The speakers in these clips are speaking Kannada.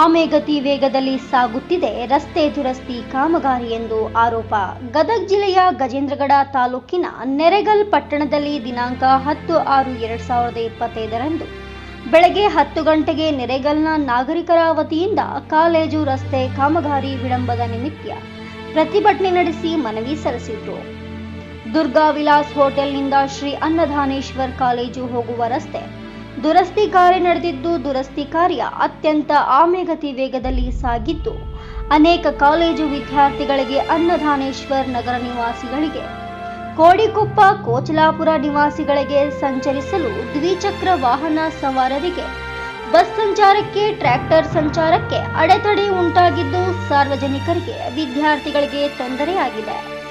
ಆಮೆಗತಿ ವೇಗದಲ್ಲಿ ಸಾಗುತ್ತಿದೆ ರಸ್ತೆ ದುರಸ್ತಿ ಕಾಮಗಾರಿ ಎಂದು ಆರೋಪ. ಗದಗ ಜಿಲ್ಲೆಯ ಗಜೇಂದ್ರಗಡ ತಾಲೂಕಿನ ನೆರೆಗಲ್ ಪಟ್ಟಣದಲ್ಲಿ ದಿನಾಂಕ ಹತ್ತು ಆರು ಎರಡ್ ಸಾವಿರದ ಇಪ್ಪತ್ತೈದರಂದು ಬೆಳಗ್ಗೆ ಹತ್ತು ಗಂಟೆಗೆ ನೆರೆಗಲ್ನ ನಾಗರಿಕರ ವತಿಯಿಂದ ಕಾಲೇಜು, ರಸ್ತೆ, ಕಾಮಗಾರಿ ವಿಳಂಬದ ನಿಮಿತ್ತ ಪ್ರತಿಭಟನೆ ನಡೆಸಿ ಮನವಿ ಸಲ್ಲಿಸಿದ್ರು. ದುರ್ಗಾ ವಿಲಾಸ್ ಹೋಟೆಲ್ನಿಂದ ಶ್ರೀ ಅನ್ನಧಾನೇಶ್ವರ್ ಕಾಲೇಜು ಹೋಗುವ ರಸ್ತೆ ದುರಸ್ತಿ ಕಾರ್ಯ ನಡೆದಿದ್ದು ದುರಸ್ತಿ ಕಾರ್ಯ ಅತ್ಯಂತ ಆಮೆಗತಿ ವೇಗದಲ್ಲಿ ಸಾಗಿದ್ದು, ಅನೇಕ ಕಾಲೇಜು ವಿದ್ಯಾರ್ಥಿಗಳಿಗೆ ಅನ್ನದಾನೇಶ್ವರ್ ನಗರ ನಿವಾಸಿಗಳಿಗೆ, ಕೋಡಿಕೊಪ್ಪ, ಕೋಚಲಾಪುರ ನಿವಾಸಿಗಳಿಗೆ ಸಂಚರಿಸಲು ದ್ವಿಚಕ್ರ ವಾಹನ ಸವಾರರಿಗೆ, ಬಸ್ ಸಂಚಾರಕ್ಕೆ, ಟ್ರ್ಯಾಕ್ಟರ್ ಸಂಚಾರಕ್ಕೆ ಅಡೆತಡೆ ಉಂಟಾಗಿದ್ದು ಸಾರ್ವಜನಿಕರಿಗೆ, ವಿದ್ಯಾರ್ಥಿಗಳಿಗೆ ತೊಂದರೆಯಾಗಿದೆ.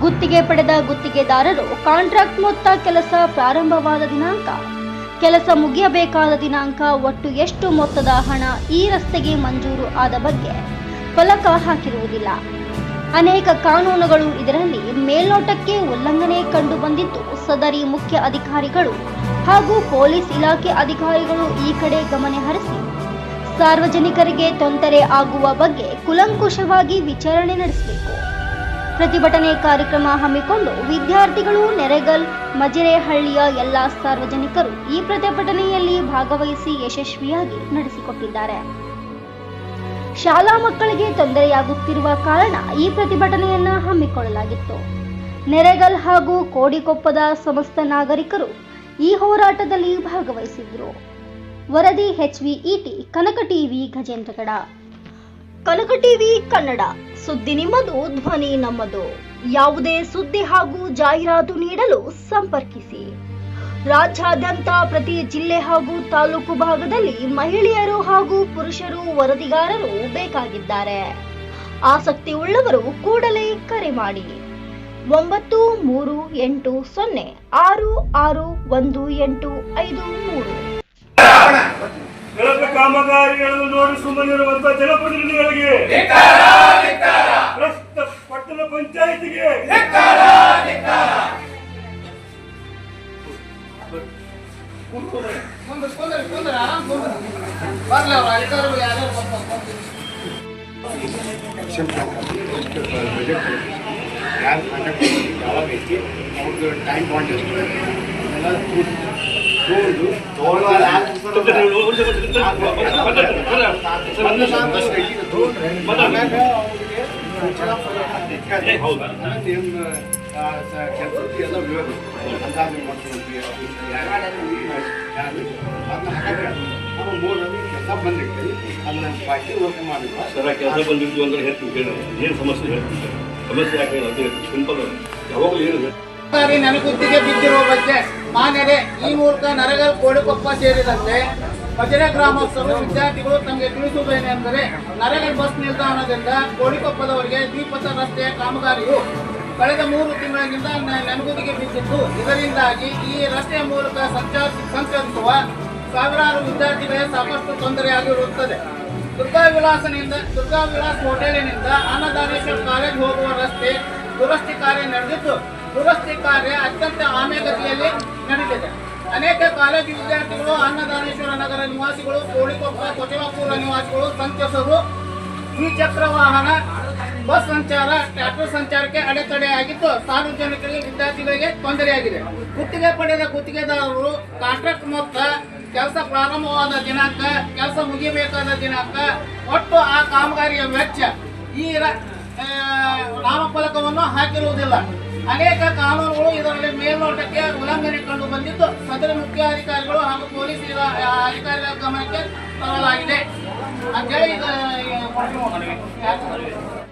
ಗುತ್ತಿಗೆ ಪಡೆದ ಗುತ್ತಿಗೆದಾರರು ಕಾಂಟ್ರಾಕ್ಟ್ ಮೊತ್ತ ಕೆಲಸ ಪ್ರಾರಂಭವಾದ ದಿನಾಂಕ ಕೆಲಸ ಮುಗಿಯಬೇಕಾದ ದಿನಾಂಕ ಒಟ್ಟು ಎಷ್ಟು ಮೊತ್ತದ ಹಣ ಈ ರಸ್ತೆಗೆ ಮಂಜೂರು ಆದ ಬಗ್ಗೆ ಫಲಕ ಹಾಕಿರುವುದಿಲ್ಲ. ಅನೇಕ ಕಾನೂನುಗಳು ಇದರಲ್ಲಿ ಮೇಲ್ನೋಟಕ್ಕೆ ಉಲ್ಲಂಘನೆ ಕಂಡು ಬಂದಿದ್ದು, ಸದರಿ ಮುಖ್ಯ ಅಧಿಕಾರಿಗಳು ಹಾಗೂ ಪೊಲೀಸ್ ಇಲಾಖೆ ಅಧಿಕಾರಿಗಳು ಈ ಕಡೆ ಗಮನ ಹರಿಸಿ, ಸಾರ್ವಜನಿಕರಿಗೆ ತೊಂದರೆ ಆಗುವ ಬಗ್ಗೆ ಕುಲಂಕುಷವಾಗಿ ವಿಚಾರಣೆ ನಡೆಸಬೇಕು. ಪ್ರತಿಭಟನೆ ಕಾರ್ಯಕ್ರಮ ಹಮ್ಮಿಕೊಂಡು ವಿದ್ಯಾರ್ಥಿಗಳು ನೆರೆಗಲ್, ಮಜಿರೆಹಳ್ಳಿಯ ಎಲ್ಲಾ ಸಾರ್ವಜನಿಕರು ಈ ಪ್ರತಿಭಟನೆಯಲ್ಲಿ ಭಾಗವಹಿಸಿ ಯಶಸ್ವಿಯಾಗಿ ನಡೆಸಿಕೊಟ್ಟಿದ್ದಾರೆ. ಶಾಲಾ ಮಕ್ಕಳಿಗೆ ತೊಂದರೆಯಾಗುತ್ತಿರುವ ಕಾರಣ ಈ ಪ್ರತಿಭಟನೆಯನ್ನ ಹಮ್ಮಿಕೊಳ್ಳಲಾಗಿತ್ತು. ನೆರೆಗಲ್ ಹಾಗೂ ಕೋಡಿಕೊಪ್ಪದ ಸಮಸ್ತ ನಾಗರಿಕರು ಈ ಹೋರಾಟದಲ್ಲಿ ಭಾಗವಹಿಸಿದ್ರು. ವರದಿ ಎಚ್ವಿಇಟಿ ಕನಕ ಟಿವಿ ಗಜೇಂದ್ರಗಡ. ಕನಕ ಟಿವಿ ಕನ್ನಡ. ಸುದ್ದಿ ನಿಮ್ಮದು, ಧ್ವನಿ ನಮ್ಮದು. ಯಾವುದೇ ಸುದ್ದಿ ಹಾಗೂ ಜಾಹೀರಾತು ನೀಡಲು ಸಂಪರ್ಕಿಸಿ. ರಾಜ್ಯಾದ್ಯಂತ ಪ್ರತಿ ಜಿಲ್ಲೆ ಹಾಗೂ ತಾಲೂಕು ಭಾಗದಲ್ಲಿ ಮಹಿಳೆಯರು ಹಾಗೂ ಪುರುಷರು ವರದಿಗಾರರು ಬೇಕಾಗಿದ್ದಾರೆ. ಆಸಕ್ತಿ ಉಳ್ಳವರು ಕೂಡಲೇ ಕರೆ ಮಾಡಿ. ಒಂಬತ್ತು ಮೂರು ಎಂಟು ಸೊನ್ನೆ ಆರು ಆರು ಒಂದು ಎಂಟು ಐದು ಮೂರು. ಕೆಲಸ ಕಾಮಗಾರಿಗಳನ್ನು ನೋಡಿ ಸುಮ್ಮನಿರುವಂತಹ ಜನಪ್ರತಿನಿಧಿಗಳಿಗೆ ಪ್ರಸ್ತುತ ಪಟ್ಟಣ ಪಂಚಾಯಿತಿಗೆ. ಯಾರು ಕಾಂಟ್ಯಾಕ್ಟ್ ಯಾವಾಗ ಐತಿ? ಅವ್ರದ್ದು ಟೈಮ್ ಬಾಂಡ್ ಇರ್ತದೆ ತೋರಿದು ಕೆಲಸಕ್ಕೆ ಎಲ್ಲ ವಿರೋಧ ಅಂದಾಜು ಮಾಡ್ಕೊಳ್ತೀವಿ ನಾವು ಕೆಲಸ ಬಂದಿರ್ತೀವಿ ಅದನ್ನ ಸರ ಕೆಲಸ ಬಂದಿದ್ದು ಅಂದ್ರೆ ಹೇಳ್ತೀನಿ ಕೇಳಿ. ಏನು ಸಮಸ್ಯೆ? ಹೇಳ್ತೀನಿ ಸಮಸ್ಯೆ? ಯಾಕೆ? ಸಿಂಪಲ್. ಯಾವಾಗಲೂ ಏನು ನೆನಗುತ್ತಿಗೆ ಬಿದ್ದಿರುವ ಬಗ್ಗೆ ಮಾನ್ಯರೇ, ಈ ಮೂಲಕ ನರಗಲ್ ಕೋಡಿಕೊಪ್ಪ ಸೇರಿದಂತೆ ಭಜನೆ ಗ್ರಾಮಸ್ಥರು ವಿದ್ಯಾರ್ಥಿಗಳು ತಮಗೆ ತಿಳಿಸುವುದೇನೆಂದರೆ ನರಗಲ್ ಬಸ್ ನಿಲ್ದಾಣದಿಂದ ಕೋಡಿಕೊಪ್ಪದವರೆಗೆ ದ್ವಿಪಥ ರಸ್ತೆಯ ಕಾಮಗಾರಿಯು ಕಳೆದ ಮೂರು ತಿಂಗಳಿನಿಂದ ನೆನಗುದಿಗೆ ಬಿದ್ದಿದ್ದು, ಇದರಿಂದಾಗಿ ಈ ರಸ್ತೆಯ ಮೂಲಕ ಸಂಚಾರ ಸಂಚರಿಸುವ ಸಾವಿರಾರು ವಿದ್ಯಾರ್ಥಿಗಳಿಗೆ ಸಾಕಷ್ಟು ತೊಂದರೆಯಾಗಿರುತ್ತದೆ ದುರ್ಗಾ ವಿಲಾಸನಿಂದ ದುರ್ಗಾ ವಿಲಾಸ್ ಹೋಟೆಲಿನಿಂದ ಅನ್ನದಾನೇಶ್ವರ ಕಾಲೇಜ್ ಹೋಗುವ ರಸ್ತೆ ದುರಸ್ತಿ ಕಾರ್ಯ ನಡೆದಿದ್ದು ದುರಸ್ತಿ ಕಾರ್ಯ ಅತ್ಯಂತ ಆಮೆಗತಿಯಲ್ಲಿ ನಡೆದಿದೆ. ಅನೇಕ ಕಾಲೇಜು ವಿದ್ಯಾರ್ಥಿಗಳು, ಅನ್ನದಾನೇಶ್ವರ ನಗರ ನಿವಾಸಿಗಳು, ಕೋಳಿಕೊಪ್ಪ ಕೊಚವಾಪುರ ನಿವಾಸಿಗಳು ಸಂತಸರು ದ್ವಿಚಕ್ರ ವಾಹನ, ಬಸ್ ಸಂಚಾರ, ಟ್ರ್ಯಾಕ್ಟರ್ ಸಂಚಾರಕ್ಕೆ ಅಡೆತಡೆಯಾಗಿದ್ದು ಸಾರ್ವಜನಿಕರಿಗೆ ವಿದ್ಯಾರ್ಥಿಗಳಿಗೆ ತೊಂದರೆಯಾಗಿದೆ. ಗುತ್ತಿಗೆ ಪಡೆದ ಗುತ್ತಿಗೆದಾರರು ಕಾಂಟ್ರಾಕ್ಟ್ ಮೊತ್ತ, ಕೆಲಸ ಪ್ರಾರಂಭವಾದ ದಿನಾಂಕ, ಕೆಲಸ ಮುಗಿಯಬೇಕಾದ ದಿನಾಂಕ, ಒಟ್ಟು ಆ ಕಾಮಗಾರಿಯ ವೆಚ್ಚ ಈ ನಾಮಫಲಕವನ್ನು ಹಾಕಿರುವುದಿಲ್ಲ. ಅನೇಕ ಕಾನೂನುಗಳು ಇದರಲ್ಲಿ ಮೇಲ್ನೋಟಕ್ಕೆ ಉಲ್ಲಂಘನೆ ಕಂಡು ಬಂದಿದ್ದು ಸದರಿ ಮುಖ್ಯ ಅಧಿಕಾರಿಗಳು ಹಾಗೂ ಪೊಲೀಸ್ ಅಧಿಕಾರಿಗಳ ಗಮನಕ್ಕೆ ತರಲಾಗಿದೆ. ಅಂತೇಳಿ ಇದು